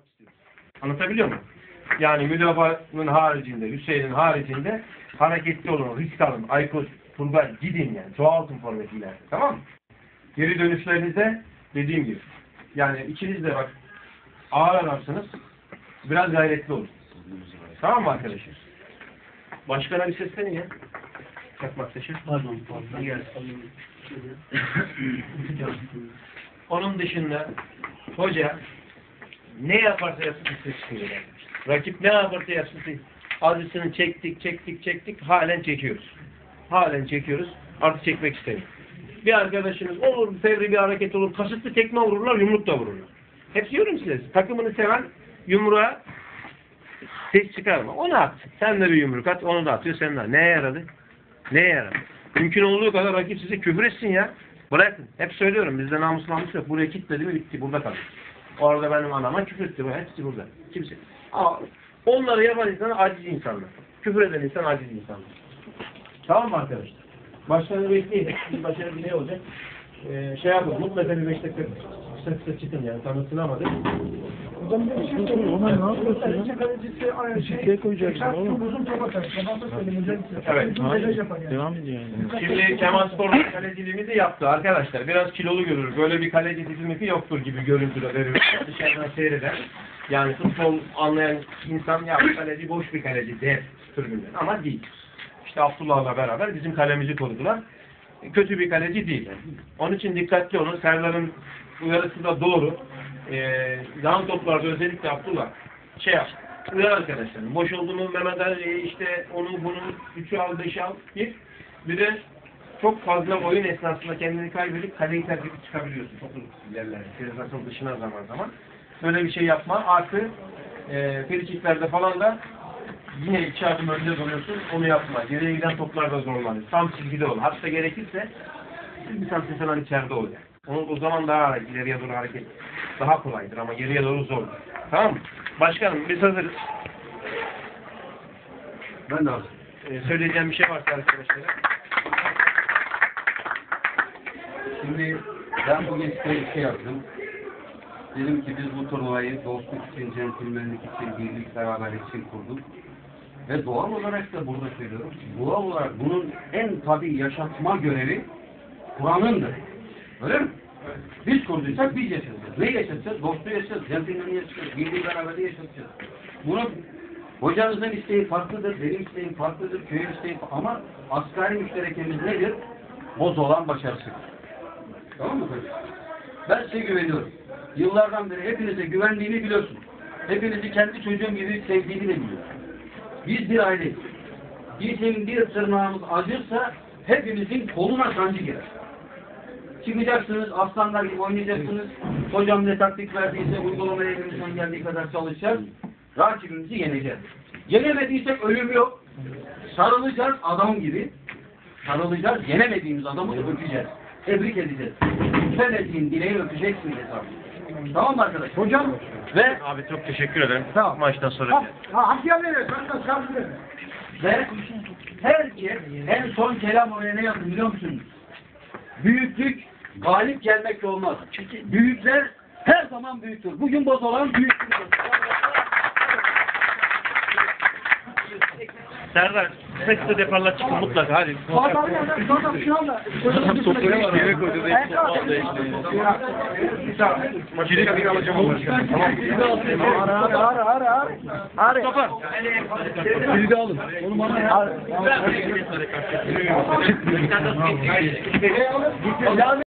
yapmak istiyoruz. Anlatabiliyor muyum? Yani müdafaanın haricinde, Hüseyin'in haricinde hareketli olun, risk alın, Aykut, Turgay gidin yani. Çoğaltın formatiyle. Tamam mı? Geri dönüşlerinizde dediğim gibi. Yani ikiniz de bak ağır adamsınız. Biraz gayretli olun. Tamam mı arkadaşlar? Başkana bir seslenin ya. Çakmak taşı. Pardon, pardon. Onun dışında hoca ne yaparsa yapsın çıkıyor. Rakip ne yaparsa yapsın. Acısını çektik, çektik, çektik. Halen çekiyoruz. Halen çekiyoruz. Artık çekmek istemiyor. Bir arkadaşınız olur, fevri bir hareket olur, kasıtlı tekme vururlar, yumruk da vururlar. Hep diyorum size, takımını seven yumruğa ses çıkarma. Onu at. Sen de bir yumruk at, onu da atıyor, sen de. Neye yaradı? Neye yaradı? Mümkün olduğu kadar rakip size küfür etsin ya. Bırakın. Hep söylüyorum, bizde namus namus yok. Buraya kilitledi mi bitti, burada kalır. Orada benim anama küfür etti, hepsi burada. Kimse. Aa, onları yapan insanlar aciz insanlar. Küfür eden insan aciz insanlar. Tamam mı arkadaşlar? Başkanı bekleyin. Biz başarı bir ne olacak? Ee, şey yapalım. Mutlaka bir beş dakika kısa kısa çıkın yani. Tanıtılamadı. Hocam bir şey sorayım. Ona ne yapıyorsun ya? Kalecisi aynı şey. Eşitliğe koyacaksın oğlum. çok uzun top atar. Sabah da hocam size. Evet. Devam ediyor yani. Şimdi Kemal Spor'un kaleciliğimizi yaptı arkadaşlar. Biraz kilolu görür. Böyle bir kaleci tipi yoktur gibi görüntüde veriyor. Dışarıdan seyreder. Yani futbol anlayan insan ya kaleci boş bir kaleci der tribünden. Ama değil. İşte Abdullah'la beraber bizim kalemizi korudular. Kötü bir kaleci değil. Onun için dikkatli olun. Serdar'ın uyarısı da doğru. Ee, yan toplarda özellikle Abdullah şey yap. Uyar arkadaşlar. Boş olduğunu Mehmet Ali işte onu bunu üçü al beşi al bir. Bir de çok fazla oyun esnasında kendini kaybedip kaleyi terk edip çıkabiliyorsun. Çok uzun yerlerde. Cezasının dışına zaman zaman. Böyle bir şey yapma. Artı e, frikiklerde falan da yine iki adım önde duruyorsun. Onu yapma. Geriye giden toplarda zorlanıyor. Tam çizgide ol. Hatta gerekirse bir santim falan içeride ol. Onu, o zaman daha ileriye doğru hareket daha kolaydır ama geriye doğru zor. Tamam mı? Başkanım biz hazırız. Ben de hazırım. Ee, söyleyeceğim bir şey varsa arkadaşlara. Şimdi ben bugün size bir şey yaptım. Dedim ki biz bu turnuvayı dostluk için, centilmenlik için, birlik, beraberlik için kurduk. Ve doğal olarak da burada söylüyorum. Doğal olarak bunun en tabii yaşatma görevi Kur'an'ındır. Öyle mi? Biz kurduysak biz yaşatacağız. Ne yaşatacağız? Dostluğu yaşatacağız, centilmenliği yaşatacağız, birliği beraberliği yaşatacağız. Bunu hocanızın isteği farklıdır, benim isteğim farklıdır, köyün isteği ama asgari müşterekimiz nedir? Boz olan başarısıdır. Tamam mı çocuk? Ben size güveniyorum. Yıllardan beri hepinize güvendiğimi biliyorsun. Hepinizi kendi çocuğum gibi sevdiğimi de biliyorum. Biz bir aileyiz. Bizim bir tırnağımız acırsa hepimizin koluna sancı girer. Çıkacaksınız, aslanlar gibi oynayacaksınız. Hocam ne taktik verdiyse uygulamaya elimizden geldiği kadar çalışacağız. Rakibimizi yeneceğiz. Yenemediysek ölüm yok. Sarılacağız adam gibi. Sarılacağız, yenemediğimiz adamı öpeceğiz. Tebrik edeceğiz. Lütfedeceğin dileği öpeceksin hesabı. Tamam mı arkadaş? Hocam ve Abi çok teşekkür ederim. Tamam. Maçtan sonra. Ha, ha, Hakkı'ya verir. ve herkes en son kelam oraya ne yaptı biliyor musunuz? Büyüklük galip gelmekle olmaz. Büyükler her zaman büyüktür. Bugün boz olan büyüktür. Serdar, kısa kısa deparlar çıkın mutlaka. Hadi. Bağdan yandan sonra şu anda. Sofraya yere koydu. Maçını bir alacağım ama. Tamam. Ara ara ara ara ara. Ara. Mustafa. Sizi de alın. Oğlum bana ya. Ya